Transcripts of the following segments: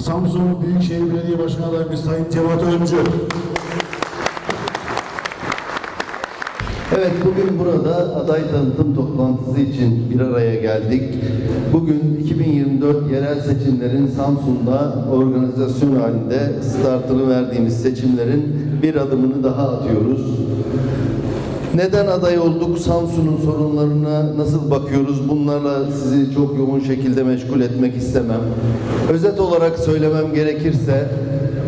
Samsun Büyükşehir Belediye Başkanı adayımız Sayın Cevat Öncü. Evet bugün burada aday tanıtım toplantısı için bir araya geldik. Bugün 2024 yerel seçimlerin Samsun'da organizasyon halinde startını verdiğimiz seçimlerin bir adımını daha atıyoruz. Neden aday olduk? Samsun'un sorunlarına nasıl bakıyoruz? Bunlarla sizi çok yoğun şekilde meşgul etmek istemem. Özet olarak söylemem gerekirse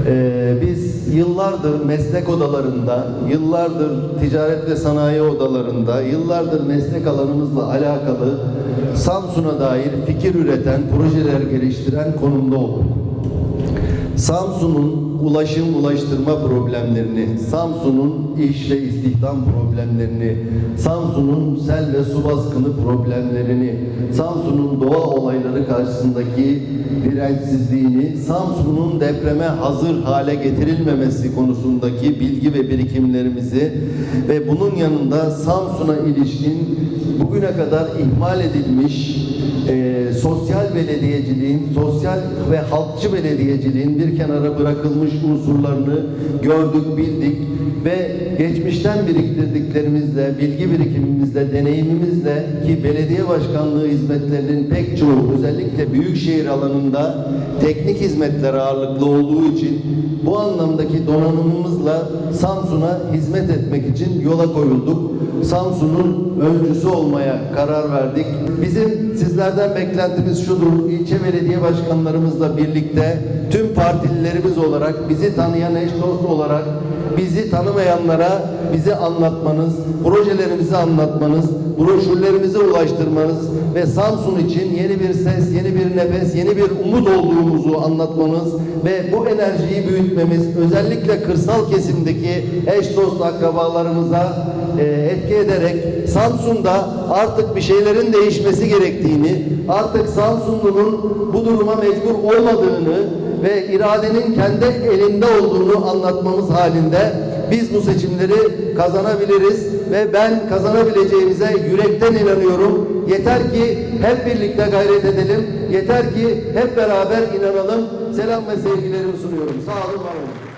ee, biz yıllardır meslek odalarında, yıllardır ticaret ve sanayi odalarında, yıllardır meslek alanımızla alakalı Samsun'a dair fikir üreten, projeler geliştiren konumda olduk. Samsun'un ulaşım ulaştırma problemlerini, Samsun'un iş ve istihdam problemlerini, Samsun'un sel ve su baskını problemlerini, Samsun'un doğa olayları karşısındaki dirençsizliğini, Samsun'un depreme hazır hale getirilmemesi konusundaki bilgi ve birikimlerimizi ve bunun yanında Samsun'a ilişkin bugüne kadar ihmal edilmiş e, belediyeciliğin, sosyal ve halkçı belediyeciliğin bir kenara bırakılmış unsurlarını gördük, bildik ve geçmişten biriktirdiklerimizle, bilgi birikimimizle, deneyimimizle ki belediye başkanlığı hizmetlerinin pek çoğu özellikle büyükşehir alanında teknik hizmetler ağırlıklı olduğu için bu anlamdaki donanımımızla Samsun'a hizmet etmek için yola koyulduk. Samsun'un öncüsü olmaya karar verdik. Bizim sizlerden beklentimiz şudur. İlçe belediye başkanlarımızla birlikte tüm partililerimiz olarak bizi tanıyan eş dost olarak bizi tanımayanlara bizi anlatmanız, projelerimizi anlatmanız, broşürlerimizi ulaştırmanız ve Samsun için yeni bir ses, yeni bir nefes, yeni bir umut olduğumuzu anlatmanız ve bu enerjiyi büyütmemiz özellikle kırsal kesimdeki eş dost akrabalarımıza e, etki ederek Samsun'da artık bir şeylerin değişmesi gerektiğini, artık Samsunlu'nun bu duruma mecbur olmadığını ve iradenin kendi elinde olduğunu anlatmamız halinde biz bu seçimleri kazanabiliriz ve ben kazanabileceğimize yürekten inanıyorum. Yeter ki hep birlikte gayret edelim. Yeter ki hep beraber inanalım. Selam ve sevgilerimi sunuyorum. Sağ olun, var olun.